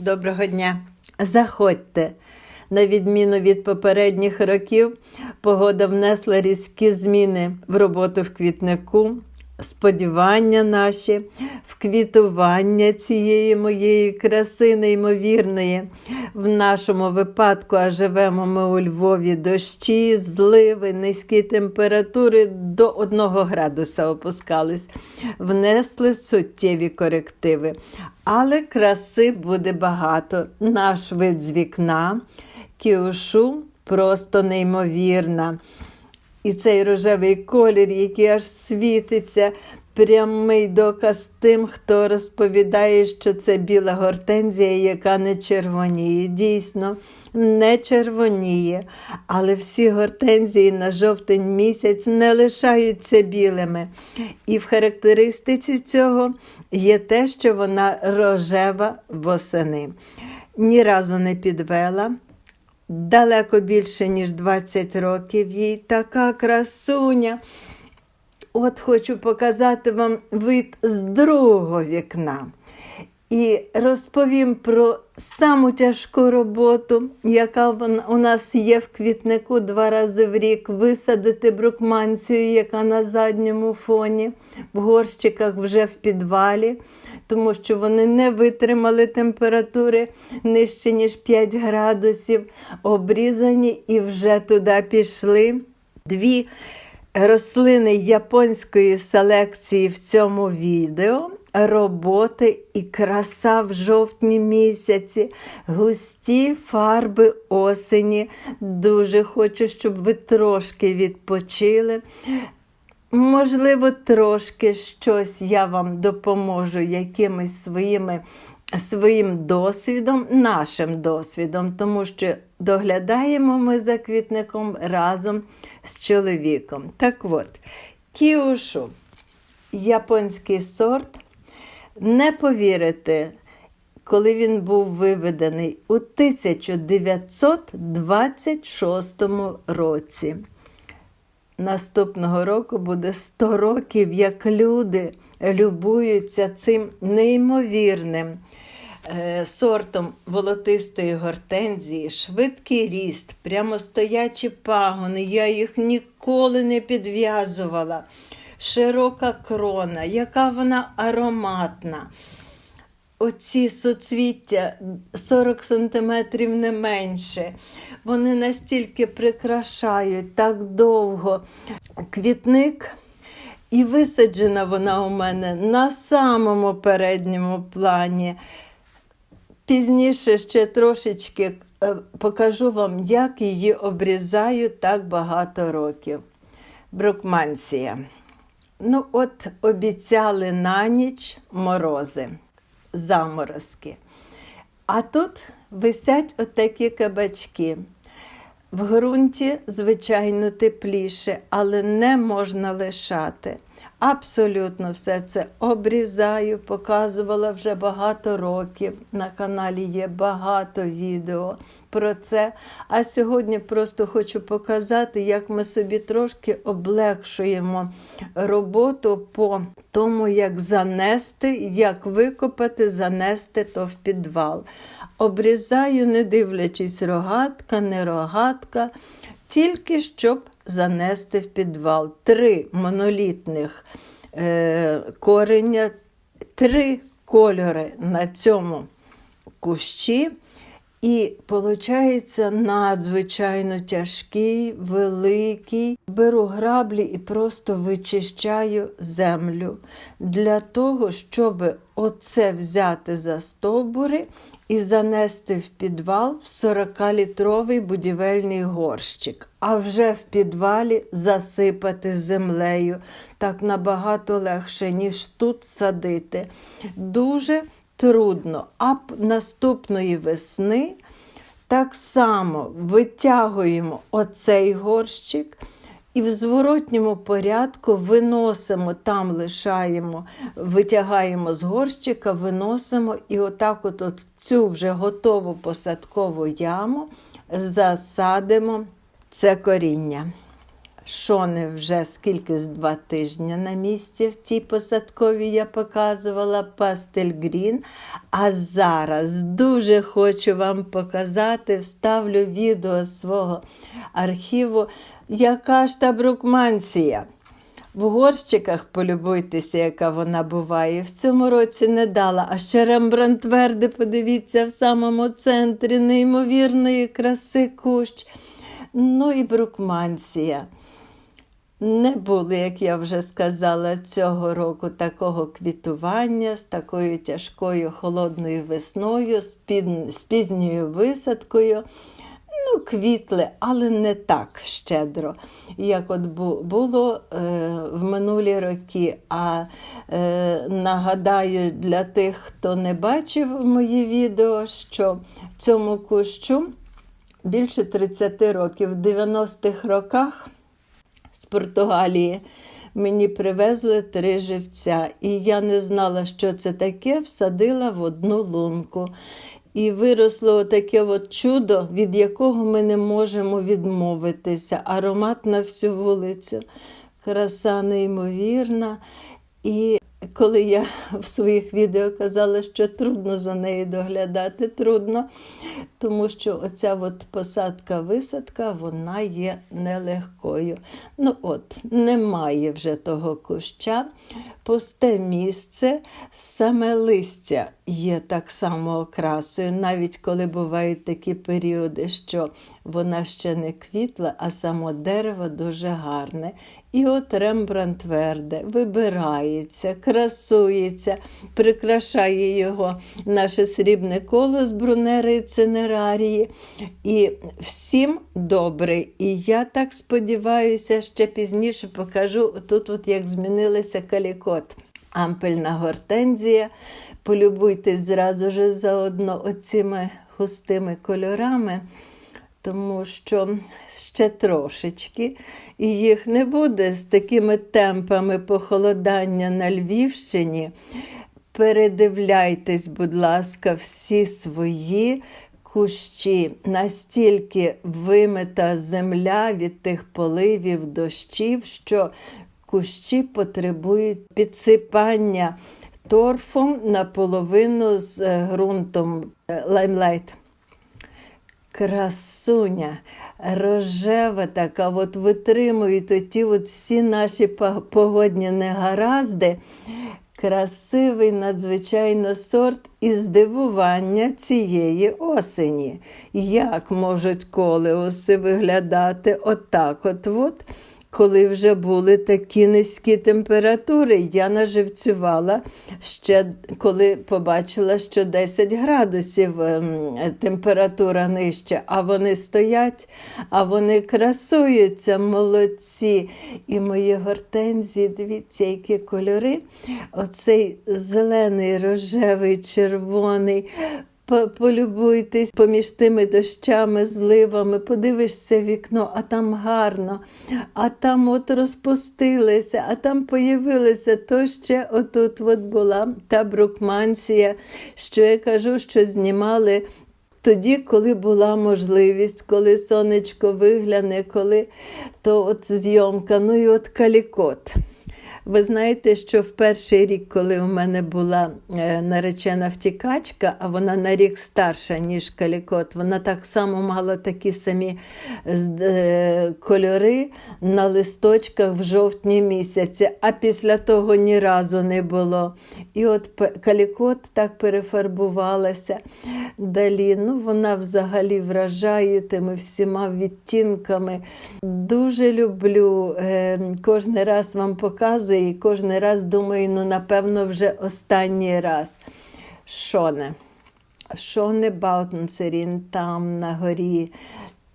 Доброго дня. Заходьте. На відміну від попередніх років, погода внесла різкі зміни в роботу в квітнику, сподівання наші, в квітування цієї моєї краси неймовірної. В нашому випадку, а живемо ми у Львові дощі, зливи, низькі температури до 1 градуса опускались, внесли суттєві корективи. Але краси буде багато. Наш вид з вікна, кіушу просто неймовірна. І цей рожевий колір, який аж світиться, прямий доказ тим, хто розповідає, що це біла гортензія, яка не червоніє. Дійсно, не червоніє. Але всі гортензії на жовтень місяць не лишаються білими. І в характеристиці цього є те, що вона рожева восени. Ні разу не підвела. Далеко більше, ніж 20 років їй така красуня. От хочу показати вам вид з другого вікна. І розповім про саму тяжку роботу, яка у нас є в квітнику два рази в рік, висадити брукманцію, яка на задньому фоні, в горщиках вже в підвалі, тому що вони не витримали температури нижче, ніж 5 градусів, обрізані і вже туди пішли. Дві рослини японської селекції в цьому відео. Роботи і краса в жовтні місяці, густі фарби осені. Дуже хочу, щоб ви трошки відпочили. Можливо, трошки щось я вам допоможу якимись своїми, своїм досвідом, нашим досвідом, тому що доглядаємо ми за квітником разом з чоловіком. Так от, кіушу, японський сорт, не повірите, коли він був виведений у 1926 році. Наступного року буде 100 років, як люди любуються цим неймовірним е, сортом волотистої гортензії, швидкий ріст, прямостоячі пагони. Я їх ніколи не підв'язувала. Широка крона, яка вона ароматна. Оці суцвіття 40 сантиметрів не менше. Вони настільки прикрашають так довго квітник. І висаджена вона у мене на самому передньому плані. Пізніше ще трошечки е, покажу вам, як її обрізаю так багато років. Брукмансія. Ну, от обіцяли на ніч морози, заморозки. А тут висять отакі кабачки. В ґрунті, звичайно, тепліше, але не можна лишати. Абсолютно все це обрізаю, показувала вже багато років. На каналі є багато відео про це. А сьогодні просто хочу показати, як ми собі трошки облегшуємо роботу по тому, як занести, як викопати, занести то в підвал. Обрізаю, не дивлячись, рогатка, не рогатка, тільки щоб занести в підвал. Три монолітних е, кореня, три кольори на цьому кущі. І виходить надзвичайно тяжкий, великий. Беру граблі і просто вичищаю землю для того, щоб оце взяти за стовбури і занести в підвал в 40-літровий будівельний горщик, а вже в підвалі засипати землею. Так набагато легше, ніж тут садити. Дуже трудно. А наступної весни так само витягуємо оцей горщик і в зворотньому порядку виносимо, там лишаємо, витягаємо з горщика, виносимо і отак от, цю вже готову посадкову яму засадимо це коріння. Шони вже скільки з два тижні на місці в тій посадковій я показувала пастель Грін. А зараз дуже хочу вам показати, вставлю відео свого архіву, яка ж та брукмансія. В горщиках полюбуйтеся, яка вона буває. В цьому році не дала. А ще Рембрандт Верди, подивіться, в самому центрі неймовірної краси кущ. Ну і брукмансія. Не було, як я вже сказала, цього року такого квітування з такою тяжкою холодною весною, з, під, з пізньою висадкою. Ну, квітли, але не так щедро, як от було е, в минулі роки. А е, нагадаю для тих, хто не бачив мої відео, що цьому кущу більше 30 років, в 90-х роках з Португалії. Мені привезли три живця, і я не знала, що це таке, всадила в одну лунку. І виросло таке от чудо, від якого ми не можемо відмовитися. Аромат на всю вулицю. Краса неймовірна. І коли я в своїх відео казала, що трудно за нею доглядати, трудно, тому що оця от посадка-висадка вона є нелегкою. Ну от, немає вже того куща, пусте місце, саме листя є так само окрасою, навіть коли бувають такі періоди, що вона ще не квітла, а само дерево дуже гарне. І от Рембрандт Верде вибирається, красується, прикрашає його наше срібне коло з брунери і цинерарії. І всім добре. І я так сподіваюся, ще пізніше покажу тут, от як змінилися калікот. Ампельна гортензія. Полюбуйтесь зразу ж заодно оціми густими кольорами тому що ще трошечки, і їх не буде з такими темпами похолодання на Львівщині. Передивляйтесь, будь ласка, всі свої кущі. Настільки вимита земля від тих поливів, дощів, що кущі потребують підсипання торфом наполовину з е, ґрунтом е, лаймлайт. Красуня, рожева така, от витримують оті от всі наші погодні негаразди. Красивий надзвичайно сорт і здивування цієї осені. Як можуть колеуси виглядати отак от, от коли вже були такі низькі температури, я наживцювала ще коли побачила, що 10 градусів ем, температура нижче, а вони стоять, а вони красуються, молодці. І мої гортензії, дивіться, які кольори. Оцей зелений, рожевий, червоний. По- Полюбуйтесь поміж тими дощами, зливами, подивишся вікно, а там гарно, а там от розпустилися, а там появилися, то ще отут от була та брукмансія, що я кажу, що знімали. Тоді, коли була можливість, коли сонечко вигляне, коли то от зйомка, ну і от калікот. Ви знаєте, що в перший рік, коли у мене була е, наречена втікачка, а вона на рік старша, ніж калікот, вона так само мала такі самі е, кольори на листочках в жовтні місяці, а після того ні разу не було. І от калікот так перефарбувалася. Далі ну, вона взагалі вражає тими всіма відтінками. Дуже люблю, е, кожен раз вам показую і кожен раз думаю, ну, напевно, вже останній раз. Шоне. Шоне Баутенцерін там на горі.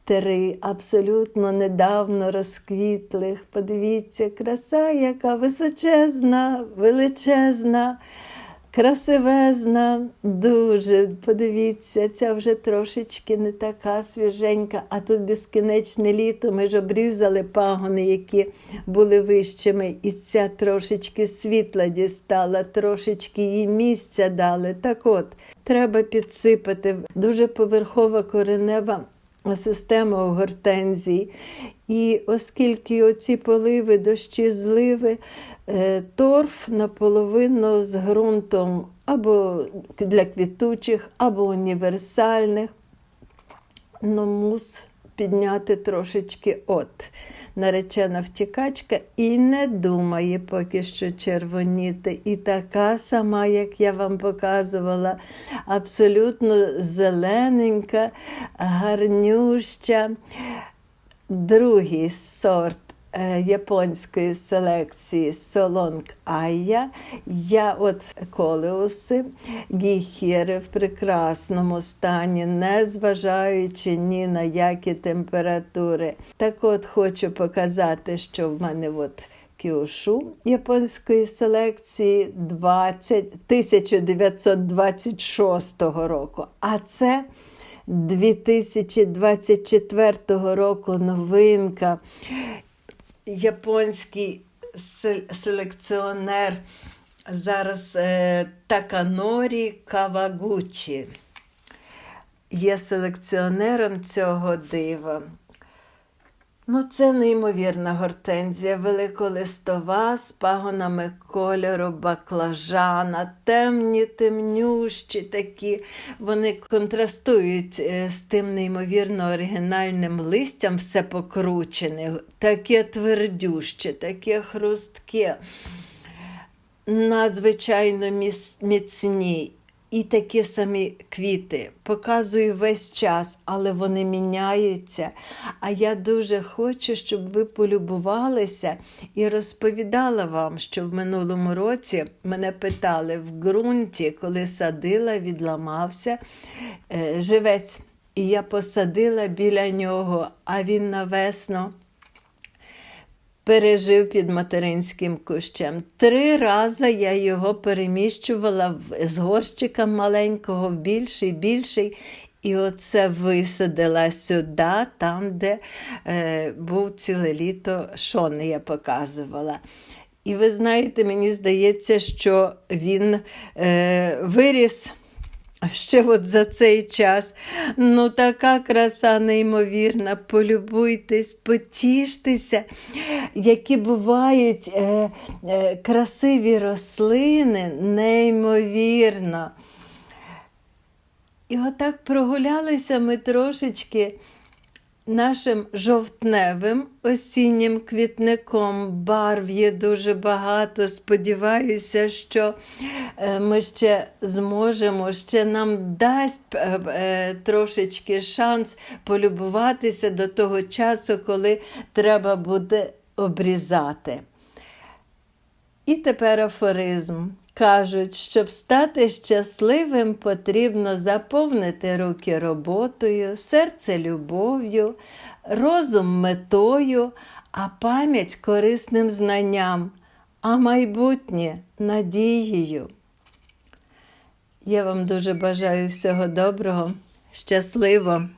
Три абсолютно недавно розквітлих. Подивіться, краса, яка височезна, величезна, красивезна, дуже. Подивіться, ця вже трошечки не така свіженька, а тут безкінечне літо. Ми ж обрізали пагони, які були вищими, і ця трошечки світла дістала, трошечки їй місця дали. Так от, треба підсипати. Дуже поверхова коренева система гортензій. І оскільки оці поливи, дощі, зливи, е, торф наполовину з ґрунтом або для квітучих, або універсальних, ну, мус підняти трошечки от. Наречена втікачка і не думає поки що червоніти. І така сама, як я вам показувала, абсолютно зелененька, гарнюща. Другий сорт японської селекції Солонг Айя. Я от колеуси, гіхіри в прекрасному стані, не зважаючи ні на які температури. Так от хочу показати, що в мене от кіошу японської селекції 20, 1926 року. А це 2024 року новинка. Японський селекціонер зараз е, Таканорі Кавагучі є селекціонером цього дива. Ну, це неймовірна гортензія, великолистова, з пагонами кольору баклажана, темні, темнющі такі. Вони контрастують е, з тим неймовірно оригінальним листям, все покручене, таке твердюще, таке хрустке, надзвичайно міцні. І такі самі квіти. Показую весь час, але вони міняються. А я дуже хочу, щоб ви полюбувалися і розповідала вам, що в минулому році мене питали в ґрунті, коли садила, відламався е, живець. І я посадила біля нього, а він навесно пережив під материнським кущем. Три рази я його переміщувала з горщика маленького в більший, більший. І оце висадила сюди, там, де е, був ціле літо шон, я показувала. І ви знаєте, мені здається, що він е, виріс. Ще от за цей час. Ну, така краса неймовірна. Полюбуйтесь, потіштеся, які бувають е, е, красиві рослини, неймовірно. І отак прогулялися ми трошечки нашим жовтневим осіннім квітником. Барв є дуже багато. Сподіваюся, що е, ми ще зможемо, ще нам дасть е, е, трошечки шанс полюбуватися до того часу, коли треба буде обрізати. І тепер афоризм. Кажуть, щоб стати щасливим, потрібно заповнити руки роботою, серце любов'ю, розум метою, а пам'ять корисним знанням, а майбутнє надією. Я вам дуже бажаю всього доброго, щасливо!